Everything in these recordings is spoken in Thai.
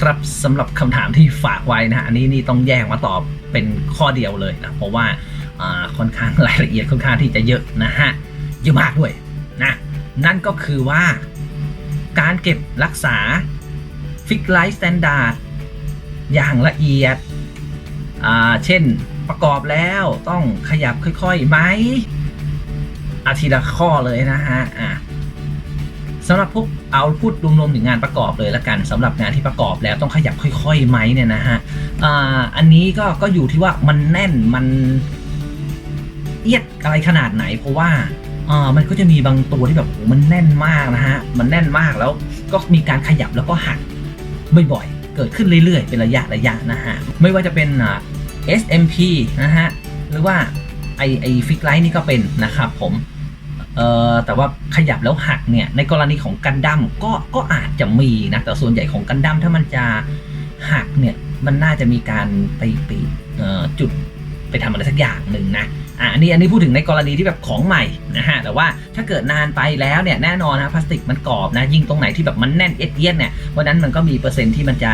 ครับสำหรับคำถามที่ฝากไว้นะฮะอันนี้นี่ต้องแยกมาตอบเป็นข้อเดียวเลยนะเพราะว่าค่อนข้างรายละเอียดค่อนข้างที่จะเยอะนะฮะเยอะมากด้วยนะนั่นก็คือว่าการเก็บรักษาฟิกไลท์สแตนดาร์ดอย่างละเอียด เช่นประกอบแล้วต้องขยับค่อยๆไหมอาทีละข้อเลยนะฮะอะ สำหรับพวกเอาพูดรวมๆถึงงานประกอบเลยละกันสำหรับงานที่ประกอบแล้วต้องขยับค่อยๆไหมเนี่ยนะฮะอันนี้ก็ก็อยู่ที่ว่ามันแน่นมันเอียดอะไรขนาดไหน เพราะว่ามันก็จะมีบางตัวที่แบบโอ้มันแน่นมากนะฮะมันแน่นมากแล้วก็มีการขยับแล้วก็หักบ่อยๆเกิดขึ้นเรื่อยๆ เป็นระยะระยะนะฮะไม่ว่าจะเป็น SMP นะฮะหรือว่าไอไอฟิกไลท์นี่ก็เป็นนะครับผม แต่ว่าขยับแล้วหักเนี่ยในกรณีของกันดั้มก็ก็อาจจะมีนะแต่ส่วนใหญ่ของกันดั้มถ้ามันจะหักเนี่ยมันน่าจะมีการไปไปจุดไปทำอะไรสักอย่างหนึ่งนะอะอันนี้อันนี้พูดถึงในกรณีที่แบบของใหม่นะฮะแต่ว่าถ้าเกิดนานไปแล้วเนี่ยแน่นอนนะพลาสติกมันกรอบนะยิ่งตรงไหนที่แบบมันแน่นเอ็ดเอียดเนี่ยเพราะฉะนั้นมันก็มีเปอร์เซ็นต์ที่มันจะ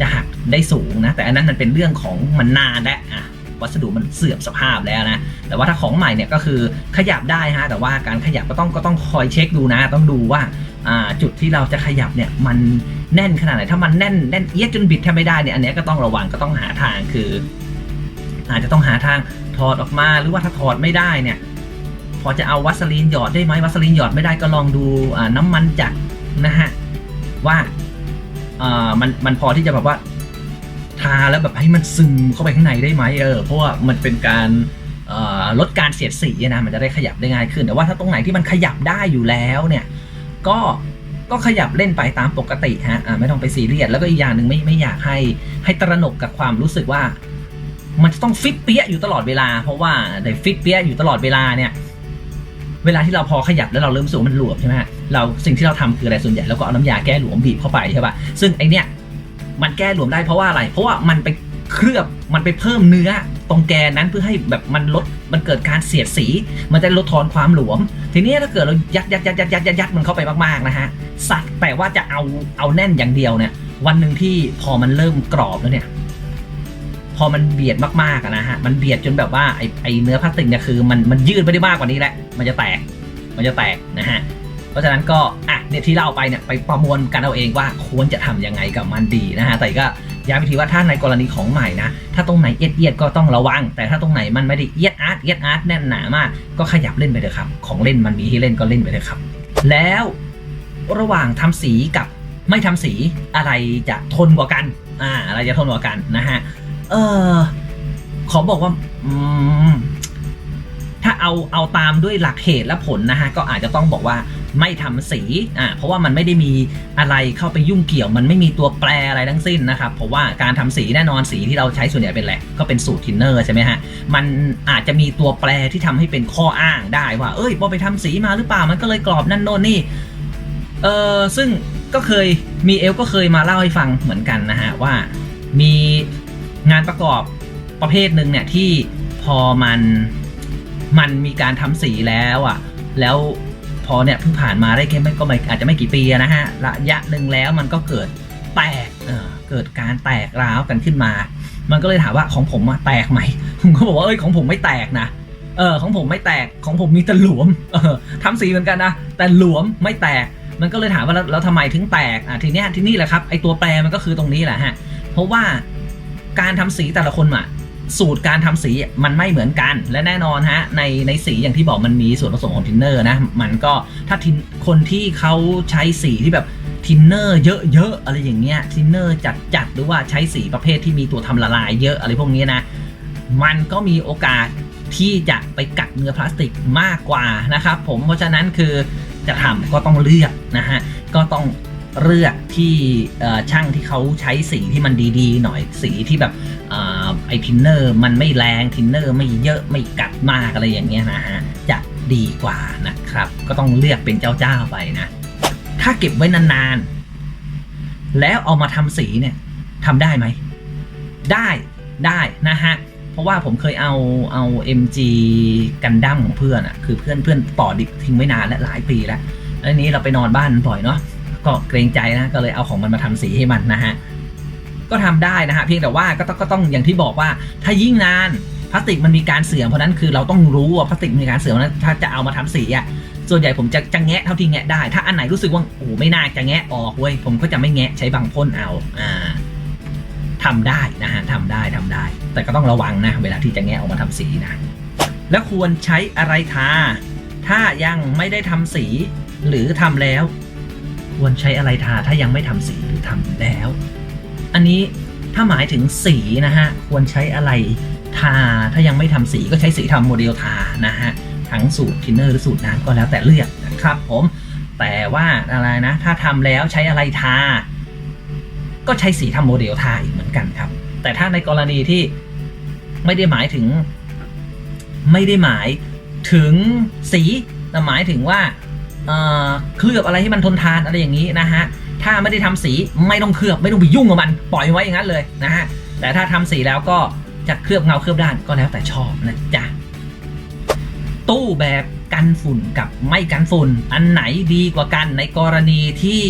จะหักได้สูงนะแต่อันนั้นมันเป็นเรื่องของมันนานและอะวัสดุมันเสื่อมสภาพแล้วนะ แต่ว่าถ้าของใหม่เนี่ยก็คือขยับได้ฮะแต่ว่าการขยับก็ต้องก็ต้องคอยเช็คดูนะ ต้องดูว่าจุดที่เราจะขยับเนี่ยมันแน่นขนาดไหนถ้ามันแน่นแน่นเอียดจนบิดแทบไม่ได้เนี่ยอันนี้ก็ต้องระวังก็ต้องหาทางคือ อาจจะต้องหาทางถอดออกมาหรือว่าถ้าถอดไม่ได้เนี่ย พอจะเอาวัสลีนหยอดได้ไหมวัสลีนหยอดไม่ได้ก็ลองดูน้ำมันจักรนะฮะว่ามันมันพอที่จะแบบว่าทาแล้วแบบให้มันซึมเข้าไปข้างในได้ไหมเออเพราะว่ามันเป็นการ ลดการเสียดสีนะมันจะได้ขยับได้ง่ายขึ้น แต่ว่าถ้าตรงไหนที่มันขยับได้อยู่แล้วเนี่ยก็ก็ขยับเล่นไปตามปกติฮะไม่ต้องไปซีเรียสแล้วก็อีกอย่างหนึ่งไม่ไม่อยากให้ให้ตระหนกกับความรู้สึกว่า มันจะต้องฟิตเปี้ยอยู่ตลอดเวลา เพราะว่าในฟิตเปี้ยอยู่ตลอดเวลาเนี่ย เวลาที่เราพอขยับแล้วเราเริ่มรู้สูมันหลวมใช่ไหมเราสิ่งที่เราทำคืออะไรส่วนใหญ่เราก็เอาน้ำยาแก้หลวมบีบเข้าไปใช่ปะซึ่งไอเนี้ยมันแก้หลวมได้เพราะว่าอะไร เพราะว่ามันไปเคลือบมันไปเพิ่มเนื้อตรงแกนนั้นเพื่อให้แบบมันลด มันเกิดการเสียดสี มันจะลดทอนความหลวม ทีนี้ถ้าเกิดเรายัดยัดยัดยัดยัดยัดยัดมันเข้าไปมากๆนะฮะสัตว์แต่ว่าจะเอาเอาแน่นอย่างเดียวเนี่ย วันหนึ่งที่พอมันเริ่มกรอบแล้วเนี่ย พอมันเบียดมากๆนะฮะ มันเบียดจนแบบว่าไอไอเนื้อพลาสติกเนี่ยคือมันมันยืดไม่ได้มากกว่านี้แหละ มันจะแตก มันจะแตกนะฮะ เพราะฉะนั้นก็อะเนี่ยที่เล่าไปเนี่ยไปประมวลกันเอาเองว่าควรจะทำยังไงกับมันดีนะฮะ แต่ก็ ย้ำอีกทีว่าถ้าในกรณีของใหม่นะ ถ้าตรงไหนเอียดเอียดๆก็ต้องระวัง แต่ถ้าตรงไหนมันไม่ได้เอียดอาร์ตเอียดอาร์ตแน่นหนามาก ก็ขยับเล่นไปเถอะครับ ของเล่นมันมีให้เล่นก็เล่นไปเถอะครับ แล้วระหว่างทำสีกับไม่ทำสีอะไรจะทนกว่ากัน อ่า อะไรจะทนกว่ากันนะฮะ เออขอบอกว่า อืมถ้าเอาเอาตามด้วยหลักเหตุและผลนะฮะ ก็อาจจะต้องบอกว่าไม่ทำสีอ่าเพราะว่ามันไม่ได้มีอะไรเข้าไปยุ่งเกี่ยว มันไม่มีตัวแปรอะไรทั้งสิ้นนะครับ เพราะว่าการทำสีแน่นอนสีที่เราใช้ส่วนใหญ่เป็นแหละไรก็เป็นสูตรทินเนอร์ใช่ไหมฮะ มันอาจจะมีตัวแปรที่ทำให้เป็นข้ออ้างได้ว่า เอ้ยพอไปทำสีมาหรือเปล่า มันก็เลยกรอบนั่นโน่นนี่ เออซึ่งก็เคยมีเอลก็เคยมาเล่าให้ฟังเหมือนกันนะฮะว่ามีงานประกอบประเภทหนึ่งเนี่ยที่พอมันมันมีการทำสีแล้วอะ แล้ว พอเนี่ยเพิ่งผ่านมาได้แค่ไม่ก็ไม่อาจจะไม่กี่ปีนะฮะระยะหนึ่งแล้วมันก็เกิดแตกเเกิดการแตกร้าวกันขึ้นมา มันก็เลยถามว่าของผมอะแตกไหมผมก็บอกว่าเอ้ยของผมไม่แตกนะเออของผมไม่แตกของผมมีแต่หลวมเออทำสีเหมือนกันนะแต่หลวมไม่แตก มันก็เลยถามว่าแล้วทำไมถึงแตกอะทีเนี้ยที่นี่แหละครับไอตัวแปรมันก็คือตรงนี้แหละฮะเพราะว่าการทำสีแต่ละคนอะ สูตรการทำสีมันไม่เหมือนกัน และแน่นอนฮะในในสีอย่างที่บอกมันมีส่วนผสมของทินเนอร์นะมันก็ถ้าทินคนที่เขาใช้สีที่แบบทินเนอร์เยอะๆอะไรอย่างเงี้ยทินเนอร์จัดๆหรือว่าใช้สีประเภทที่มีตัวทำละลายเยอะอะไรพวกนี้นะมันก็มีโอกาสที่จะไปกัดเนื้อพลาสติกมากกว่านะครับผมเพราะฉะนั้นคือจะทำก็ต้องเลือกนะฮะก็ต้องเลือกที่ช่างที่เขาใช้สีที่มันดีๆ หน่อยสีที่แบบ ไอทินเนอร์มันไม่แรงทินเนอร์ไม่เยอะไม่กัดมากอะไรอย่างเงี้ยนะฮะจะดีกว่านะครับ ก็ต้องเลือกเป็นเจ้าๆไปนะ ถ้าเก็บไว้นานๆ แล้วเอามาทำสีเนี่ยทำได้ไหม ได้ได้นะฮะเพราะว่าผมเคยเอาเอา MG กันดั้มของเพื่อนอะ่ะคือเพื่อนเพื่อนต่อดิบทิ้งไว้นานและหลายปีแล้วแล้วนี้เราไปนอนบ้านบ่อยเนาะก็เกรงใจนะก็เลยเอาของมันมาทำสีให้มันนะฮะ ก็ทำได้นะฮะเพียงแต่ว่าก็ต้องก็ต้องอย่างที่บอกว่า ถ้ายิ่งนานพลาสติกมันมีการเสื่อมเพราะนั้นคือเราต้องรู้ว่าพลาสติกมีการเสื่อมนั้นถ้าจะเอามาทำสีอะส่วนใหญ่ผมจะจะแงะเท่าที่แงะได้ ถ้าอันไหนรู้สึกว่าโอ้ไม่น่าจะแงะออกเว้ยผมก็จะไม่แงะใช้บางพ่นเอาอ่าทำได้นะฮะทำได้ทำได้ แต่ก็ต้องระวังนะ เวลาที่จะแงะออกมาทำสีนะ แล้วควรใช้อะไรทาถ้ายังไม่ได้ทำสี หรือทำแล้ว ควรใช้อะไรทาถ้ายังไม่ทำสีหรือทำแล้ว อันนี้ถ้าหมายถึงสีนะฮะ ควรใช้อะไรทา ถ้ายังไม่ทำสีก็ใช้สีทำโมเดลทานะฮะ ทั้งสูตรทินเนอร์หรือสูตรน้ำก็แล้วแต่เลือกนะครับผม แต่ว่าอะไรนะ ถ้าทำแล้วใช้อะไรทา ก็ใช้สีทำโมเดลทาอีกเหมือนกันครับ แต่ถ้าในกรณีที่ไม่ได้หมายถึง ไม่ได้หมายถึงสีแต่หมายถึงว่าเเคลือบอะไรให้มันทนทานอะไรอย่างนี้นะฮะ ถ้าไม่ได้ทำสีไม่ต้องเคลือบไม่ต้องไปยุ่งกับมัน ปล่อยไว้อย่างนั้นเลยนะฮะแต่ถ้าทำสีแล้วก็จะเคลือบเงาเคลือบด้านก็แล้วแต่ชอบนะจ๊ะตู้แบบกันฝุ่นกับไม่กันฝุ่น อันไหนดีกว่ากันในกรณีที่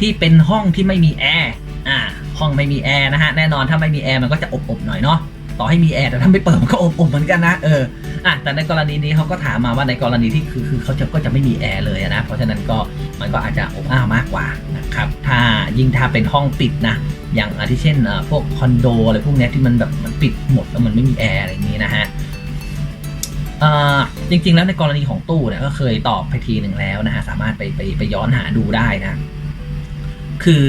ที่เป็นห้องที่ไม่มีแอร์อ่าห้องไม่มีแอร์นะฮะแน่นอนถ้าไม่มีแอร์มันก็จะอบๆหน่อยเนาะ ต่อให้มีแอร์แต่ถ้าไม่เปิดมันก็อบๆเหมือนกันนะเอออะแต่ในกรณีนี้เขาก็ถามมาว่าในกรณีที่คือคือเขาจะก็จะไม่มีแอร์เลยนะเพราะฉะนั้นก็มันก็อาจจะอบอ้าวมากกว่านะครับถ้ายิ่งถ้าเป็นห้องปิดนะอย่างอาทิเช่นเอ่อพวกคอนโดอะไรพวกนี้ที่มันแบบมันปิดหมดแล้วมันไม่มีแอร์อะไรอย่างนี้นะฮะจริง ๆ แล้วในกรณีของตู้เนี่ยก็เคยตอบไปทีหนึ่งแล้วนะฮะสามารถไปไปไปย้อนหาดูได้นะ คือ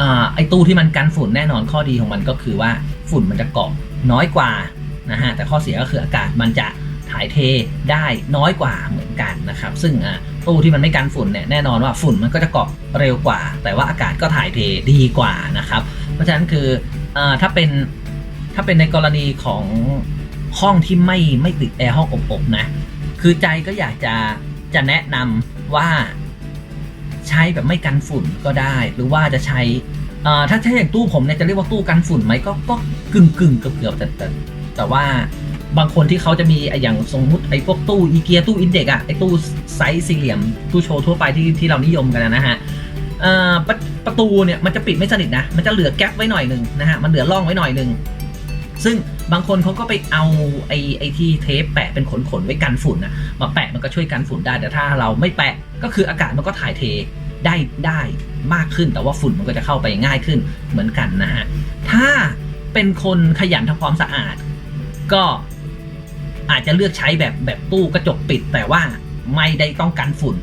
อ่าไอ้ตู้ที่มันกันฝุ่นแน่นอนข้อดีของมันก็คือว่าฝุ่นมันจะเกาะน้อยกว่านะฮะแต่ข้อเสียก็คืออากาศมันจะถ่ายเทได้น้อยกว่าเหมือนกันนะครับ ซึ่งตู้ที่มันไม่กันฝุ่นเนี่ยแน่นอนว่าฝุ่นมันก็จะเกาะเร็วกว่า แต่ว่าอากาศก็ถ่ายเทดีกว่านะครับ เพราะฉะนั้นคืออถ้าเป็นถ้าเป็นในกรณีของห้องที่ไม่ไม่ติดแอร์ห้องอบๆนะคือใจก็อยากจะจะแนะนำว่าใช้แบบไม่กันฝุ่นก็ได้ หรือว่าจะใช้ อ่าถ้าใช้อย่างตู้ผมเนี่ยจะเรียกว่าตู้กันฝุ่นไหมก็ก็กึ่งกึ่งเกือบเกือบแต่แต่แต่ว่าบางคนที่เขาจะมีไอ้อย่างสมมติไอ้พวกตู้อีเกียตู้อินเด็กอะไอ้ตู้ไซส์สี่เหลี่ยม ตู้โชว์ทั่วไปที่ที่เรานิยมกันนะฮะประประตูเนี่ยมันจะปิดไม่สนิทนะ มันจะเหลือแก๊ปไว้หน่อยหนึ่งนะฮะมันเหลือร่องไว้หน่อยหนึ่งซึ่งบางคนเขาก็ไปเอาไอ้ไอ้ที่เทปแปะเป็นขนๆไว้กันฝุ่นนะมาแปะมันก็ช่วยกันฝุ่นได้แต่ถ้าเราไม่แปะก็คืออากาศมันก็ถ่ายเท ได้ได้มากขึ้น แต่ว่าฝุ่นมันก็จะเข้าไปง่ายขึ้นเหมือนกันนะฮะถ้าเป็นคนขยันทำความสะอาด ก็อาจจะเลือกใช้แบบแบบตู้กระจกปิด แต่ว่าไม่ได้ต้องกันฝุ่น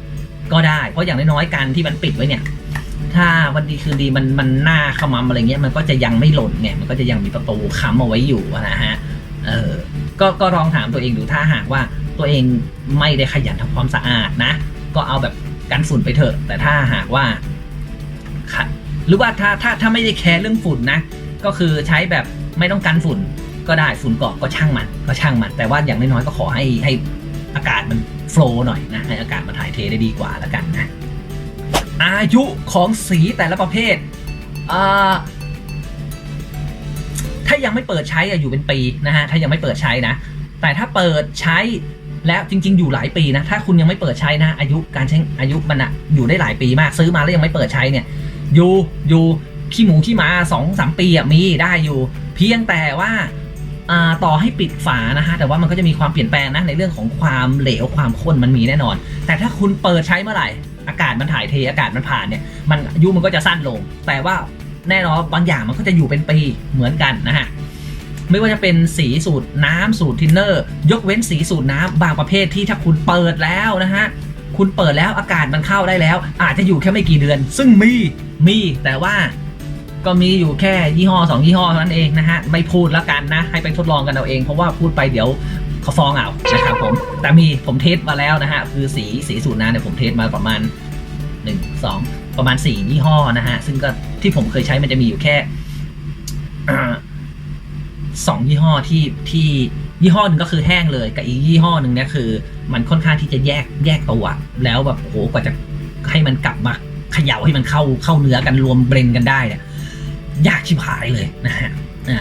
ก็ได้ เพราะอย่างน้อยๆการที่มันปิดไว้เนี่ย ถ้าวันดีคืนดีมันมันหน้าขมำอะไรเงี้ยมันก็จะยังไม่หล่นไงมันก็จะยังมีประตูค้ำเอาไว้อยู่นะฮะเออก็ก็ลองถามตัวเองดูถ้าหากว่าตัวเองไม่ได้ขยันทำความสะอาดนะ ก็เอาแบบ กันฝุ่นไปเถอะ แต่ถ้าหากว่าค่ะหรือว่าถ้าถ้าถ้าไม่ได้แคร์เรื่องฝุ่นนะ ก็คือใช้แบบไม่ต้องกันฝุ่นก็ได้ฝุ่นเกาะก็ช่างมันก็ช่างมัน แต่ว่าอย่างน้อยๆก็ขอให้ให้อากาศมันโฟล์หน่อยนะให้อากาศมันถ่ายเทได้ดีกว่าล้วกันนะ อายุของสีแต่ละประเภทอ่าถ้ายังไม่เปิดใช้อยู่เป็นปีนะฮะถ้ายังไม่เปิดใช้นะ แต่ถ้าเปิดใช้ แล้วจริง ๆ อยู่หลายปีนะ ถ้าคุณยังไม่เปิดใช้นะ อายุการใช้อายุมันอะอยู่ได้หลายปีมากซื้อมาแล้วยังไม่เปิดใช้เนี่ย อยู่อยู่ขี้หมูขี้หมาสองสามปีอะมีได้อยู่ เพียงแต่ว่าอ่าต่อให้ปิดฝานะฮะแต่ว่ามันก็จะมีความเปลี่ยนแปลงนะในเรื่องของความเหลวความข้นมันมีแน่นอน แต่ถ้าคุณเปิดใช้เมื่อไหร่ อากาศมันถ่ายเทอากาศมันผ่านเนี่ยมันอายุมันก็จะสั้นลง แต่ว่าแน่นอนบางอย่างมันก็จะอยู่เป็นปีเหมือนกันนะฮะ ไม่ว่าจะเป็นสีสูตรน้ำสูตรทินเนอร์ ยกเว้นสีสูตรน้ำบางประเภทที่ถ้าคุณเปิดแล้วนะฮะคุณเปิดแล้วอากาศมันเข้าได้แล้ว อาจจะอยู่แค่ไม่กี่เดือน ซึ่งมีมีแต่ว่าก็มีอยู่แค่ยี่ห้อสองยี่ห้อเท่านั้นเองนะฮะ ไม่พูดแล้วกันนะ ให้ไปทดลองกันเอาเอง เพราะว่าพูดไปเดี๋ยวเขาฟ้องเอานะครับผม แต่มีผมเทสมาแล้วนะฮะ คือสีสีสูตรน้ำเนี่ยผมเทสมาประมาณหนึ่งสองประมาณสี่ยี่ห้อนะฮะ ซึ่งก็ที่ผมเคยใช้มันจะมีอยู่แค่ สองยี่ห้อที่ที่ยี่ห้อหนึ่งก็คือแห้งเลย กับอีกยี่ห้อหนึ่งเนี่ยคือ มันค่อนข้างที่จะแยกแยกตัวแล้วแบบโอ้โหกว่าจะให้มันกลับมาเขย่าให้มันเข้าเข้าเนื้อกันรวมเบรนกันได้เนี่ยยากชิบหายเลยนะฮะอ่า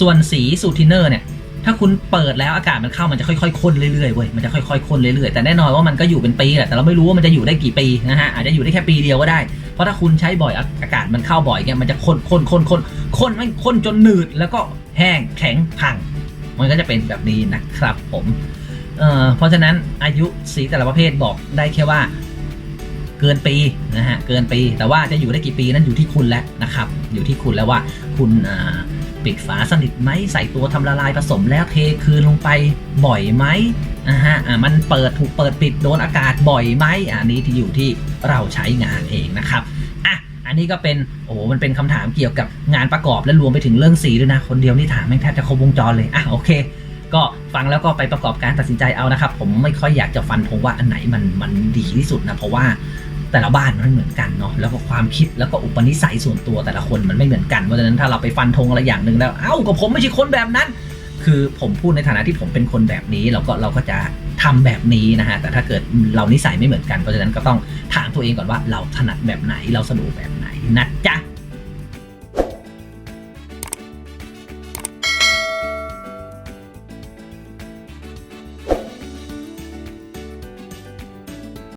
ส่วนสีสูทิเนอร์เนี่ย ถ้าคุณเปิดแล้วอากาศมันเข้ามันจะค่อยๆข้นเรื่อยๆเว้ยมันจะค่อยๆข้นเรื่อยๆแต่แน่นอนว่ามันก็อยู่เป็นปีแหละแต่เราไม่รู้ว่ามันจะอยู่ได้กี่ปีนะฮะอาจจะอยู่ได้แค่ปีเดียวก็ได้ เพราะถ้าคุณใช้บ่อยอากาศมันเข้าบ่อยเงี้ยมันจะข้นข้นข้นข้นข้นไม่ข้นจนหนืดแล้วก็ แห้งแข็งพัง มันก็จะเป็นแบบนี้นะครับผมเเพราะฉะนั้นอายุสีแต่ละประเภทบอกได้แค่ว่าเกินปีนะฮะเกินปีแต่ว่าจะอยู่ได้กี่ปีนั้นอยู่ที่คุณแล้วนะครับ อยู่ที่คุณแล้วว่าคุณปิดฝาสนิทไหมใส่ตัวทำละลายผสมแล้วเทคืนลงไปบ่อยไหมนะฮะอ่ามันเปิดถูกเปิดปิดโดนอากาศบ่อยไหมอันนี้ที่อยู่ที่เราใช้งานเองนะครับ อันนี้ก็เป็นโอ้โหมันเป็นคำถามเกี่ยวกับงานประกอบและรวมไปถึงเรื่องสีด้วยนะ คนเดียวนี่ถามแม่งแทบจะครบวงจรเลย อะโอเค ก็ฟังแล้วก็ไปประกอบการตัดสินใจเอานะครับ ผมไม่ค่อยอยากจะฟันธงว่าอันไหนมันมันดีที่สุดนะ เพราะว่าแต่ละบ้านมันไม่เหมือนกันเนาะแล้วก็ความคิดแล้วก็อุปนิสัยส่วนตัวแต่ละคนมันไม่เหมือนกันเพราะฉะนั้นถ้าเราไปฟันธงอะไรอย่างหนึ่งแล้วเอ้าก็ผมไม่ใช่คนแบบนั้น คือผมพูดในฐานะที่ผมเป็นคนแบบนี้เราก็เราก็จะทำแบบนี้นะฮะแต่ถ้าเกิดเรานิสัยไม่เหมือนกันเพราะฉะนั้นก็ต้องถามตัวเองก่อนว่าเราถนัดแบบไหนเราสะดวกแบบ นะจ๊ะ